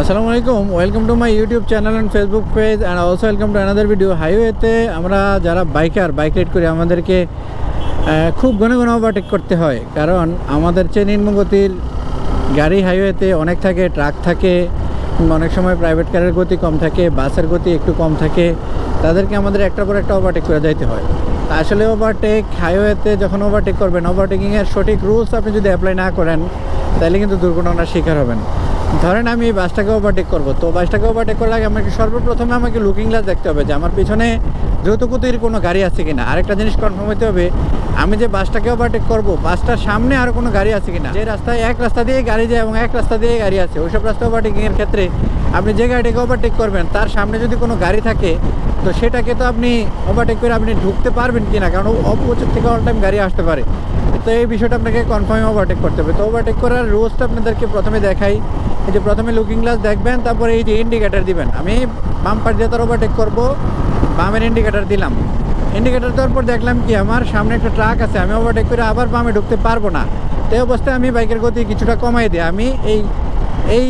আসসালামু আলাইকুম welcome to my YouTube channel and Facebook page and also welcome to another video হাইওয়েতে আমরা যারা বাইকার বাইক রাইড করি, আমাদেরকে খুব ঘন ঘন ওভারটেক করতে হয়। কারণ আমাদের চেয়ে নিম্নগতির গাড়ি হাইওয়েতে অনেক থাকে ট্রাক থাকে, অনেক সময় প্রাইভেট কারের গতি কম থাকে, বাসের গতি একটু কম থাকে। তাদেরকে আমাদের একটার পর একটা ওভারটেক করে যাইতে হয়। আসলে ওভারটেক হাইওয়েতে যখন ওভারটেক করবেন ওভারটেকিংয়ের সঠিক রুলস আপনি যদি অ্যাপ্লাই না করেন, তাহলে কিন্তু দুর্ঘটনার শিকার হবেন। ধরেন আমি এই বাসটাকে ওভারটেক করব। তো বাসটাকে ওভারটেক করার আগে আমাকে সর্বপ্রথমে আমাকে লুকিং গ্লাস দেখতে হবে যে আমার পিছনে দ্রুতগতির কোনো গাড়ি আছে কিনা। আরেকটা জিনিস কনফার্ম হতে হবে, আমি যে বাসটাকে ওভারটেক করব, বাসটার সামনে আর কোনো গাড়ি আছে কিনা? যে রাস্তায় এক রাস্তা দিয়ে গাড়ি যায় এবং এক রাস্তা দিয়ে গাড়ি আছে, ওইসব রাস্তা ওভারটেকিংয়ের ক্ষেত্রে আপনি যে গাড়িটাকে ওভারটেক করবেন, তার সামনে যদি কোনো গাড়ি থাকে, তো সেটাকে তো আপনি ওভারটেক করে আপনি ঢুকতে পারবেন কিনা? কারণ অপোজিট থেকে অল টাইম গাড়ি আসতে পারে। তো এই বিষয়টা আপনাকে কনফার্ম ওভারটেক করতে হবে। তো ওভারটেক করার রুলসটা আপনাদেরকে প্রথমে দেখাই। এই যে প্রথমে লুকিং গ্লাস দেখবেন, তারপরে এই যে ইন্ডিকেটার দিবেন। আমি বাম বাম্পার দিয়ে তার ওভারটেক করব, বামের ইন্ডিকেটার দিলাম। ইন্ডিকেটার দেওয়ার পর দেখলাম কি, আমার সামনে একটা ট্রাক আছে, আমি ওভারটেক করে আবার বামে ঢুকতে পারব না। তো এই অবস্থায় আমি বাইকের গতি কিছুটা কমাই দিই। আমি এই এই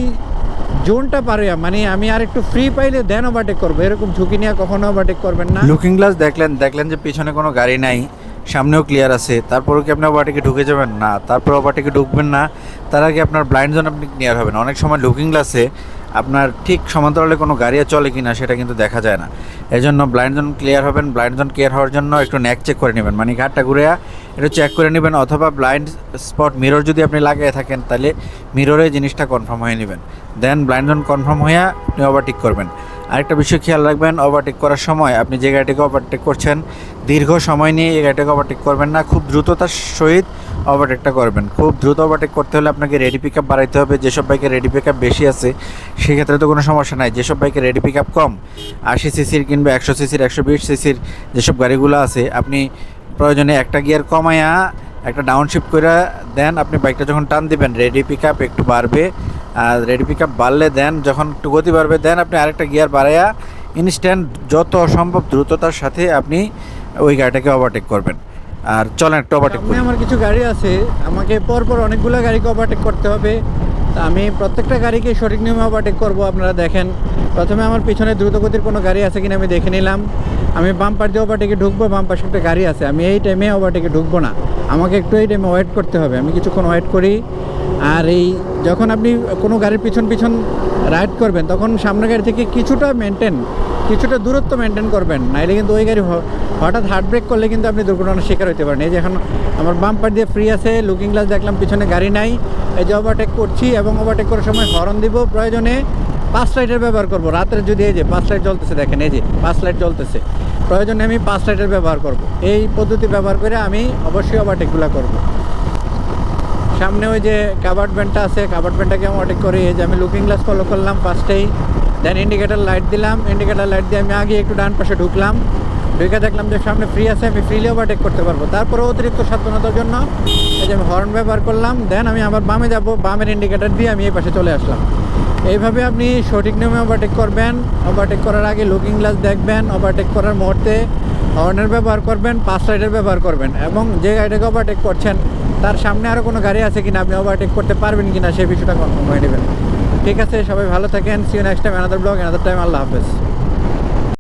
জোনটা পারে মানে আমি আর একটু ফ্রি পাইলে দেন ওভারটেক করব। এরকম ঝুঁকি নিয়ে কখনো ওভারটেক করবেন না। লুকিং গ্লাস দেখলেন দেখলেন যে পিছনে কোনো গাড়ি নাই। সামনেও ক্লিয়ার আছে। তারপরেও কি আপনি ওভারটেকে ঢুকে যাবেন? না, তারপর ওভারটেকে ঢুকবেন না। তার আগে আপনার ব্লাইন্ড জোন আপনি ক্লিয়ার হবেন। অনেক সময় লুকিং গ্লাসে আপনার ঠিক সমান্তরালে কোনো গাড়ি চলে কিনা সেটা কিন্তু দেখা যায় না। এই জন্য ব্লাইন্ড জোন ক্লিয়ার হবেন। ব্লাইন্ড জোন ক্লিয়ার হওয়ার জন্য একটু ন্যাক চেক করে নেবেন। মানে ঘাটটা ঘুরে একটু চেক করে নেবেন। অথবা ব্লাইন্ড স্পট মিরর যদি আপনি লাগিয়ে থাকেন, তাহলে মিররে জিনিসটা কনফার্ম হয়ে নেবেন। দেন ব্লাইন্ড জোন কনফার্ম হয়ে আপনি ওভারটেক করবেন। আরেকটা বিষয় খেয়াল রাখবেন ওভারটেক করার সময় আপনি যে গাড়িটাকে ওভারটেক করছেন, দীর্ঘ সময় নিয়ে এই গাড়িটাকে ওভারটেক করবেন না, খুব দ্রুততার সহিত ওভারটেকটা করবেন। খুব দ্রুত ওভারটেক করতে হলে আপনাকে রেডি পিক আপ বাড়াইতে হবে, যেসব বাইকে রেডি পিক আপ বেশি আছে, সেক্ষেত্রে তো কোনো সমস্যা নাই। যেসব বাইকে রেডি পিক আপ কম, আশি সিসির কিংবা একশো সিসির একশো বিশ সিসির যেসব গাড়িগুলো আছে, আপনি প্রয়োজনে একটা গিয়ার কমায়া একটা ডাউনশিফট করে দেন, আপনি বাইকটা যখন টান দিবেন রেডি পিক আপ একটু বাড়বে আর রেডি পিক আপ বাড়লে দেন যখন একটু গতি বাড়বে দেন আপনি আরেকটা গিয়ার বাড়াইয়া ইনস্ট্যান্ট যত সম্ভব দ্রুততার সাথে আপনি ওই গাড়িটাকে ওভারটেক করবেন। আর চলেন একটু ওভারটেক করি। আমার কিছু গাড়ি আছে আমাকে পরপর অনেকগুলো গাড়িকে ওভারটেক করতে হবে। তা আমি প্রত্যেকটা গাড়িকে সঠিক নিয়মে ওভারটেক করব আপনারা দেখেন। প্রথমে আমার পিছনে দ্রুতগতির কোনো গাড়ি আছে কিনা আমি দেখে নিলাম। আমি বাম্পার দিয়ে ওভারটেকে ঢুকবো বাম পাশে একটা গাড়ি আছে। আমি এই টাইমে ওভারটেকে ঢুকবো না। আমাকে একটু এই টাইমে ওয়েট করতে হবে। আমি কিছুক্ষণ ওয়েট করি। আর এই যখন আপনি কোনো গাড়ির পিছন পিছন রাইড করবেন, তখন সামনের গাড়ি থেকে কিছুটা মেনটেন কিছুটা দূরত্ব মেনটেন করবেন। নাইলে কিন্তু ওই গাড়ি হঠাৎ হার্ট ব্রেক করলে কিন্তু আপনি দুর্ঘটনার শিকার হতে পারেন। এই যে এখন আমার বাম্পার দিয়ে ফ্রি আছে লুকিং গ্লাস দেখলাম, পিছনে গাড়ি নাই। এই যে ওভারটেক করছি এবং ওভারটেক করার সময় হর্ন দিব। প্রয়োজনে পাঁচ লাইটের ব্যবহার করব। রাতের যদি এই যে পাঁচ লাইট জ্বলতেছে, দেখেন এই যে পাঁচ লাইট জ্বলতেছে। প্রয়োজনে আমি পাঁচ লাইটের ব্যবহার করব। এই পদ্ধতি ব্যবহার করে আমি অবশ্যই ওভারটেকগুলো করব। সামনে ওই যে কাভার্ড ব্যান্ডটা আছে কাভার্ড ব্যান্ডটাকে আমি ওভারটেক করি এই যে আমি লুকিং গ্লাস ফলো করলাম ফার্স্টেই দেন ইন্ডিকেটার লাইট দিলাম ইন্ডিকেটার লাইট দিয়ে আমি আগে একটু ডান পাশে ঢুকলাম। ঢুকে দেখলাম যে সামনে ফ্রি আছে, আমি ফ্রিলি ওভারটেক করতে পারব। তারপরে অতিরিক্ত সাবধানতার জন্য এই যে আমি হর্ন ব্যবহার করলাম দেন আমি আবার বামে যাব, বামের ইন্ডিকেটার দিয়ে আমি এই পাশে চলে আসলাম। এইভাবে আপনি সঠিক নিয়মে ওভারটেক করবেন। ওভারটেক করার আগে লুকিং গ্লাস দেখবেন ওভারটেক করার মুহূর্তে হর্নের ব্যবহার করবেন, পাঁচ সাইডের ব্যবহার করবেন এবং যে গাড়িটাকে ওভারটেক করছেন, তার সামনে আরও কোনো গাড়ি আছে কিনা, আপনি ওভারটেক করতে পারবেন কিনা, সেই বিষয়টা কনফার্ম হয়ে নেবেন। ঠিক আছে, সবাই ভালো থাকেন see you next time another blog another time আল্লাহ হাফেজ।